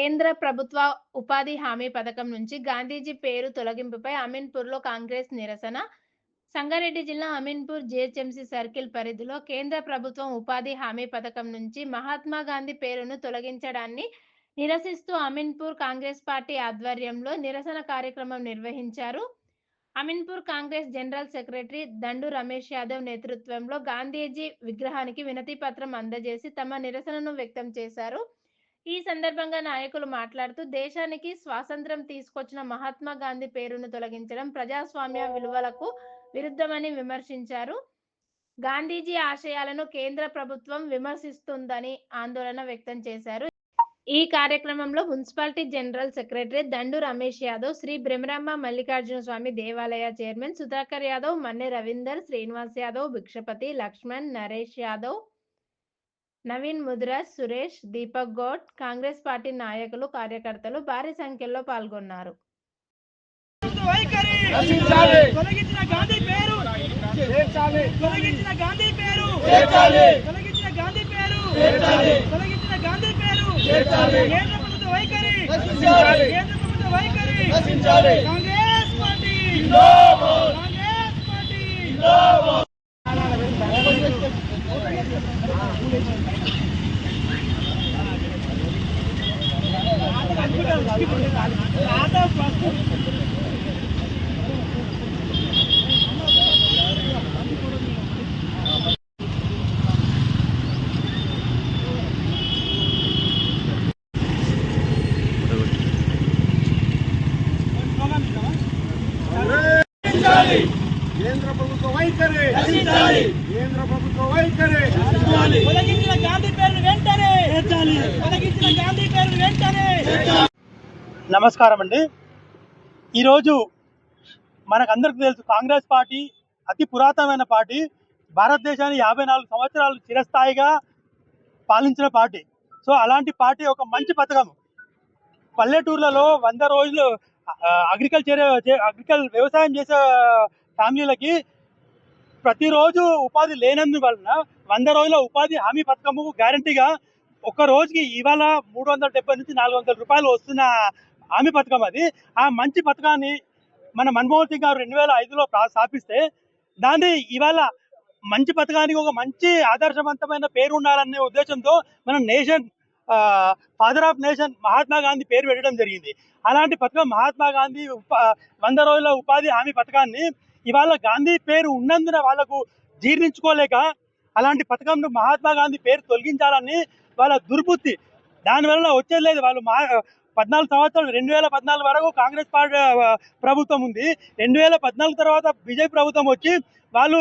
కేంద్ర ప్రభుత్వ ఉపాధి హామీ పథకం నుంచి గాంధీజీ పేరు తొలగింపుపై అమీన్పూర్లో కాంగ్రెస్ నిరసన. సంగారెడ్డి జిల్లా అమీన్పూర్ జిహెచ్ఎంసీ సర్కిల్ పరిధిలో కేంద్ర ప్రభుత్వం ఉపాధి హామీ పథకం నుంచి మహాత్మా గాంధీ పేరును తొలగించడాన్ని నిరసిస్తూ అమీన్పూర్ కాంగ్రెస్ పార్టీ ఆధ్వర్యంలో నిరసన కార్యక్రమం నిర్వహించారు. అమీన్పూర్ కాంగ్రెస్ జనరల్ సెక్రటరీ దండు రమేష్ యాదవ్ నేతృత్వంలో గాంధీజీ విగ్రహానికి వినతి పత్రం అందజేసి తమ నిరసనను వ్యక్తం చేశారు. ఈ సందర్భంగా నాయకులు మాట్లాడుతూ దేశానికి స్వాతంత్రం తీసుకొచ్చిన మహాత్మా గాంధీ పేరును తొలగించడం ప్రజాస్వామ్య విలువలకు విరుద్ధమని విమర్శించారు. గాంధీజీ ఆశయాలను కేంద్ర ప్రభుత్వం విమర్శిస్తుందని ఆందోళన వ్యక్తం చేశారు. ఈ కార్యక్రమంలో municipality general secretary Dandu Ramesh Yadav Sri Bhramaramba Mallikarjuna Swamy దేవాలయ చైర్మన్ సుధాకర్ యాదవ్ మన్నె రవీందర్ శ్రీనివాస్ యాదవ్ భిక్షపతి లక్ష్మణ్ నరేష్ యాదవ్ నవీన్ ముద్రాజ్ సురేష్ దీపక్ గౌడ్ కాంగ్రెస్ పార్టీ నాయకులు కార్యకర్తలు భారీ సంఖ్యలో పాల్గొన్నారు. వైఖరి రక్షించాలి. తొలగించిన గాంధీ పేరు చేర్చాలి తొలగించిన గాంధీ పేరు చేర్చాలి. తొలగించిన గాంధీ పేరు చేర్చాలి. తొలగించిన గాంధీ పేరు చేర్చాలి. కేంద్ర ప్రభుత్వ వైఖరి రక్షించాలి. కేంద్ర ప్రభుత్వ వైఖరి రక్షించాలి. కాంగ్రెస్ పార్టీ జిందాబాద్. కాంగ్రెస్ పార్టీ రక్షించాలి కేంద్ర ప్రభుత్వ వైఖరి. రక్షించాలి కేంద్ర ప్రభుత్వ వైఖరి. తొలగించిన గాంధీ పేరును వెంటనే. తొలగించిన గాంధీ పేరును వెంటనే. నమస్కారం అండి. ఈరోజు మనకందరికీ తెలుసు కాంగ్రెస్ పార్టీ అతి పురాతనమైన పార్టీ. భారతదేశాన్ని యాభై నాలుగు సంవత్సరాలు చిరస్థాయిగా పాలించిన పార్టీ. సో అలాంటి పార్టీ ఒక మంచి పథకం. పల్లెటూర్లలో వంద రోజులు అగ్రికల్చర్ అగ్రికల్ వ్యవసాయం చేసే ఫ్యామిలీలకి ప్రతిరోజు ఉపాధి లేనందువలన వంద రోజుల ఉపాధి హామీ పథకము గ్యారంటీగా ఒక రోజుకి ఇవాళ మూడు వందల డెబ్బై నుంచి నాలుగు వందల రూపాయలు వస్తున్న హామీ పథకం అది. ఆ మంచి పథకాన్ని మన మన్మోహన్ సింగ్ గారు రెండు వేల ఐదులో స్థాపిస్తే దాన్ని ఇవాళ మంచి పథకానికి ఒక మంచి ఆదర్శవంతమైన పేరు ఉండాలనే ఉద్దేశంతో మన nation father of nation Mahatma Gandhi పేరు పెట్టడం జరిగింది. అలాంటి పథకం మహాత్మా గాంధీ ఉప వంద రోజుల ఉపాధి హామీ పథకాన్ని ఇవాళ గాంధీ పేరు ఉన్నందున వాళ్ళకు జీర్ణించుకోలేక అలాంటి పథకంను మహాత్మా గాంధీ పేరు తొలగించాలని వాళ్ళ దుర్బుద్ధి. దానివల్ల వచ్చేది లేదు. వాళ్ళు మా పద్నాలుగు సంవత్సరాలు రెండు వేల పద్నాలుగు వరకు కాంగ్రెస్ పార్టీ ప్రభుత్వం ఉంది. రెండు వేల పద్నాలుగు తర్వాత బీజేపీ ప్రభుత్వం వచ్చి వాళ్ళు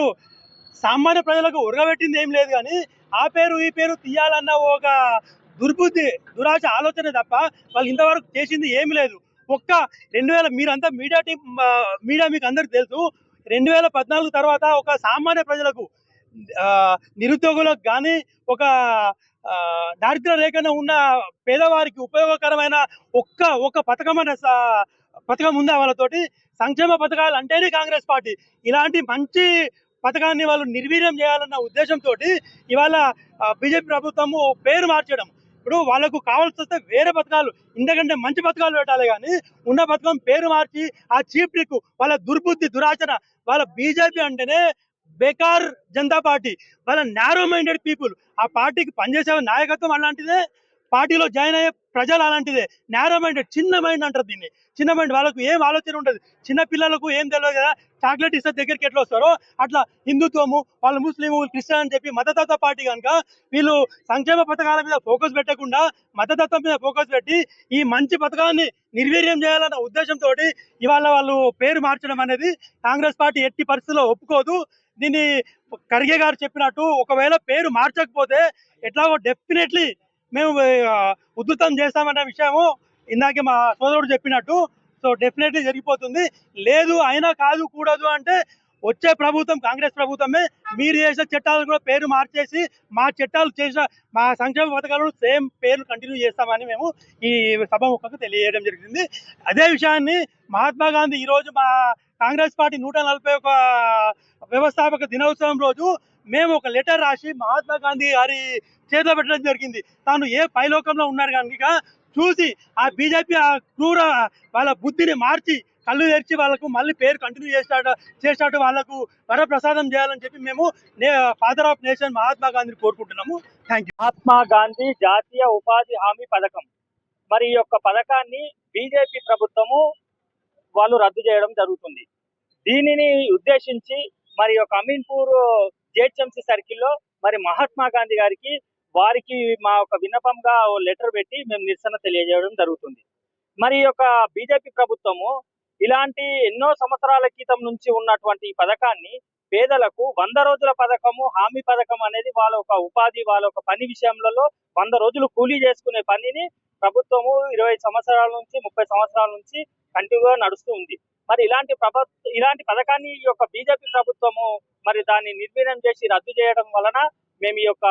సామాన్య ప్రజలకు ఉరగబెట్టింది ఏం లేదు కానీ ఆ పేరు ఈ పేరు తీయాలన్న ఒక దుర్బుద్ధి దురాశ ఆలోచన తప్ప వాళ్ళు ఇంతవరకు చేసింది ఏమి లేదు. ఒక్క రెండు వేల మీరంతా మీడియా టీం మీడియా మీకు అందరికి తెలుసు. రెండు వేల పద్నాలుగు తర్వాత ఒక సామాన్య ప్రజలకు నిరుద్యోగులకు కానీ ఒక దారిద్ర దారిద్ర్య రేఖన ఉన్న పేదవారికి ఉపయోగకరమైన ఒక్క ఒక్క పథకమైన పథకం ఉందా వాళ్ళతోటి? సంక్షేమ పథకాలు అంటేనే కాంగ్రెస్ పార్టీ. ఇలాంటి మంచి పథకాన్ని వాళ్ళు నిర్వీర్యం చేయాలన్న ఉద్దేశంతో ఇవాళ బీజేపీ ప్రభుత్వము పేరు మార్చడం. ఇప్పుడు వాళ్ళకు కావాల్సి వస్తే వేరే బతకాలు ఇంతకంటే మంచి బతకాలు పెట్టాలి కానీ ఉన్న పథకం పేరు మార్చి ఆ చీప్ వాళ్ళ దుర్బుద్ధి దురాచన వాళ్ళ బీజేపీ అంటేనే బేకార్ జనతా పార్టీ. వాళ్ళ నారో మైండెడ్ పీపుల్ ఆ పార్టీకి పనిచేసే నాయకత్వం అలాంటిదే. పార్టీలో జాయిన్ అయ్యే ప్రజలు అలాంటిదే. నేరో మైండ్ చిన్న మైండ్ అంటారు దీన్ని. చిన్న మైండ్ వాళ్ళకు ఏం ఆలోచన ఉండదు. చిన్న పిల్లలకు ఏం తెలియదు కదా. చాక్లెట్ ఇస్తే దగ్గరికి ఎట్లా వస్తారో? అట్లా హిందుత్వము వాళ్ళు ముస్లిం క్రిస్టియన్ అని చెప్పి మతతత్వ పార్టీ కనుక వీళ్ళు సంక్షేమ పథకాల మీద ఫోకస్ పెట్టకుండా మతతత్వం మీద ఫోకస్ పెట్టి ఈ మంచి పథకాన్ని నిర్వీర్యం చేయాలన్న ఉద్దేశంతో ఇవాళ వాళ్ళు పేరు మార్చడం అనేది కాంగ్రెస్ పార్టీ ఎట్టి పరిస్థితుల్లో ఒప్పుకోదు. దీన్ని ఖర్గే గారు చెప్పినట్టు ఒకవేళ పేరు మార్చకపోతే ఎట్లాగో డెఫినెట్లీ మేము ఉధృతం చేస్తామన్న విషయము ఇందాకే మా సోదరుడు చెప్పినట్టు. సో డెఫినెట్లీ జరిగిపోతుంది. లేదు అయినా కాదు కూడదు అంటే వచ్చే ప్రభుత్వం కాంగ్రెస్ ప్రభుత్వమే మీరు చేసిన చట్టాలు కూడా పేరు మార్చేసి మా చట్టాలు చేసిన మా సంక్షేమ పథకాలను సేమ్ పేర్లు కంటిన్యూ చేస్తామని మేము ఈ సభ ముఖకు తెలియజేయడం జరిగింది. అదే విషయాన్ని మహాత్మా గాంధీ ఈరోజు మా కాంగ్రెస్ పార్టీ నూట నలభై ఒక వ్యవస్థాపక దినోత్సవం రోజు మేము ఒక లెటర్ రాసి మహాత్మా గాంధీ గారి చేతిలో పెట్టడం జరిగింది. తాను ఏ పైలోకంలో ఉన్నారు కనుక చూసి ఆ బీజేపీ ఆ క్రూర వాళ్ళ బుద్ధిని మార్చి కళ్ళు తెరిచి వాళ్ళకు మళ్ళీ పేరు కంటిన్యూ చేసినట్టు చేసినట్టు వాళ్ళకు వరప్రసాదం చేయాలని చెప్పి మేము ఫాదర్ ఆఫ్ నేషన్ మహాత్మా గాంధీని కోరుకుంటున్నాము. థ్యాంక్ యూ మహాత్మా గాంధీ జాతీయ ఉపాధి హామీ పథకం. మరి ఈ యొక్క పథకాన్ని బీజేపీ ప్రభుత్వము వాళ్ళు రద్దు చేయడం జరుగుతుంది. దీనిని ఉద్దేశించి మరి యొక్క అమీన్పూర్ జేహెచ్ఎంసీ సర్కిల్లో మరి మహాత్మా గాంధీ గారికి వారికి మా ఒక విన్నపంగా ఓ లెటర్ పెట్టి మేము నిరసన తెలియజేయడం జరుగుతుంది. మరి ఈ యొక్క బీజేపీ ప్రభుత్వము ఇలాంటి ఎన్నో సంవత్సరాల క్రితం నుంచి ఉన్నటువంటి ఈ పథకాన్ని పేదలకు వంద రోజుల పథకము హామీ పథకం అనేది వాళ్ళ ఒక ఉపాధి వాళ్ళ ఒక పని విషయంలో వంద రోజులు కూలీ చేసుకునే పనిని ప్రభుత్వము ఇరవై సంవత్సరాల నుంచి ముప్పై సంవత్సరాల నుంచి కంటిన్యూగా నడుస్తూ ఉంది. మరి ఇలాంటి ప్రభుత్వ ఇలాంటి పథకాన్ని ఈ యొక్క బీజేపీ ప్రభుత్వము మరి దాన్ని నిర్వీర్యం చేసి రద్దు చేయడం వలన మేము ఈ యొక్క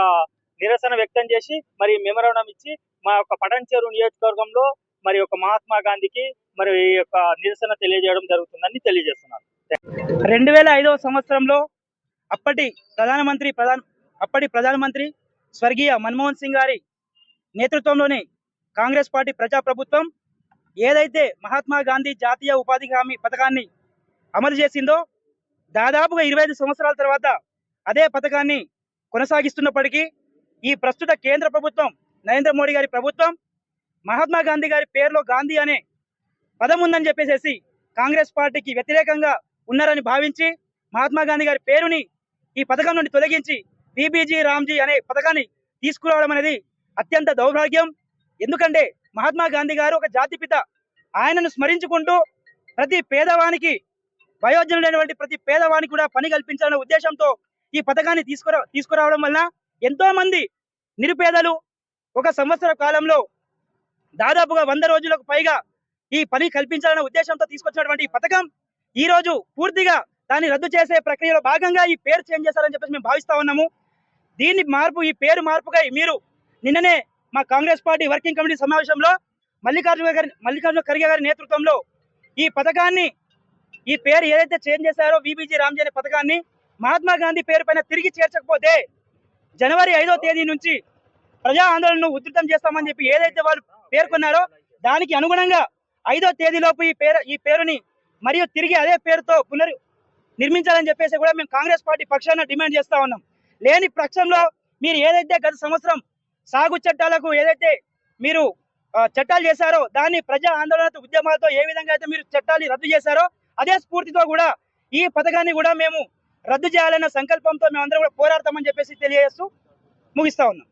నిరసన వ్యక్తం చేసి మరి మెమరణం ఇచ్చి మా యొక్క పటంచేరు నియోజకవర్గంలో మరి యొక్క మహాత్మా గాంధీకి మరి ఈ యొక్క నిరసన తెలియజేయడం జరుగుతుందని తెలియజేస్తున్నాను. రెండు వేల ఐదవ సంవత్సరంలో అప్పటి ప్రధానమంత్రి ప్రధాన అప్పటి ప్రధానమంత్రి స్వర్గీయ మన్మోహన్ సింగ్ గారి నేతృత్వంలోని కాంగ్రెస్ పార్టీ ప్రజాప్రభుత్వం ఏదైతే మహాత్మా గాంధీ జాతీయ ఉపాధి హామీ పథకాన్ని అమలు చేసిందో దాదాపుగా ఇరవై ఐదు సంవత్సరాల తర్వాత అదే పథకాన్ని కొనసాగిస్తున్నప్పటికీ ఈ ప్రస్తుత కేంద్ర ప్రభుత్వం నరేంద్ర మోడీ గారి ప్రభుత్వం మహాత్మా గాంధీ గారి పేరులో గాంధీ అనే పదం ఉందని చెప్పేసి కాంగ్రెస్ పార్టీకి వ్యతిరేకంగా ఉన్నారని భావించి మహాత్మా గాంధీ గారి పేరుని ఈ పథకం నుండి తొలగించి బీబీజీ రామ్జీ అనే పథకాన్ని తీసుకురావడం అనేది అత్యంత దౌర్భాగ్యం. ఎందుకంటే మహాత్మా గాంధీ గారు ఒక జాతిపిత ఆయనను స్మరించుకుంటూ ప్రతి పేదవానికి వయోజనులైనటువంటి ప్రతి పేదవానికి కూడా పని కల్పించాలనే ఉద్దేశంతో ఈ పథకాన్ని తీసుకురా తీసుకురావడం వలన ఎంతో మంది నిరుపేదలు ఒక సంవత్సర కాలంలో దాదాపుగా వంద రోజులకు పైగా ఈ పని కల్పించాలనే ఉద్దేశంతో తీసుకొచ్చినటువంటి ఈ పథకం ఈ రోజు పూర్తిగా దాన్ని రద్దు చేసే ప్రక్రియలో భాగంగా ఈ పేరు చేంజ్ చేశారని చెప్పేసి మేము భావిస్తా ఉన్నాము. దీన్ని మార్పు ఈ పేరు మార్పుగా మీరు నిన్ననే మా కాంగ్రెస్ పార్టీ వర్కింగ్ కమిటీ సమావేశంలో మల్లికార్జున గారి మల్లికార్జున ఖర్గే గారి నేతృత్వంలో ఈ పథకాన్ని ఈ పేరు ఏదైతే చేంజ్ చేశారో బీబీజీ రామ్జీ అనే పథకాన్ని మహాత్మా గాంధీ పేరు పైన తిరిగి చేర్చకపోతే జనవరి ఐదో తేదీ నుంచి ప్రజా ఆందోళనను ఉధృతం చేస్తామని చెప్పి ఏదైతే వాళ్ళు పేర్కొన్నారో దానికి అనుగుణంగా ఐదో తేదీలోపు ఈ పేరు ఈ పేరుని మరియు తిరిగి అదే పేరుతో పునర్ నిర్మించాలని చెప్పేసి కూడా మేము కాంగ్రెస్ పార్టీ పక్షాన డిమాండ్ చేస్తా ఉన్నాం. లేని పక్షంలో మీరు ఏదైతే గత సంవత్సరం సాగు చట్టాలకు ఏదైతే మీరు చట్టాలు చేశారో దాన్ని ప్రజా ఆందోళన ఉద్యమాలతో ఏ విధంగా అయితే మీరు చట్టాలు రద్దు చేశారో అదే స్ఫూర్తితో కూడా ఈ పథకాన్ని కూడా మేము రద్దు చేయాలన్న సంకల్పంతో మేమందరం కూడా పోరాడతామని చెప్పేసి తెలియజేస్తూ ముగిస్తా ఉన్నాం.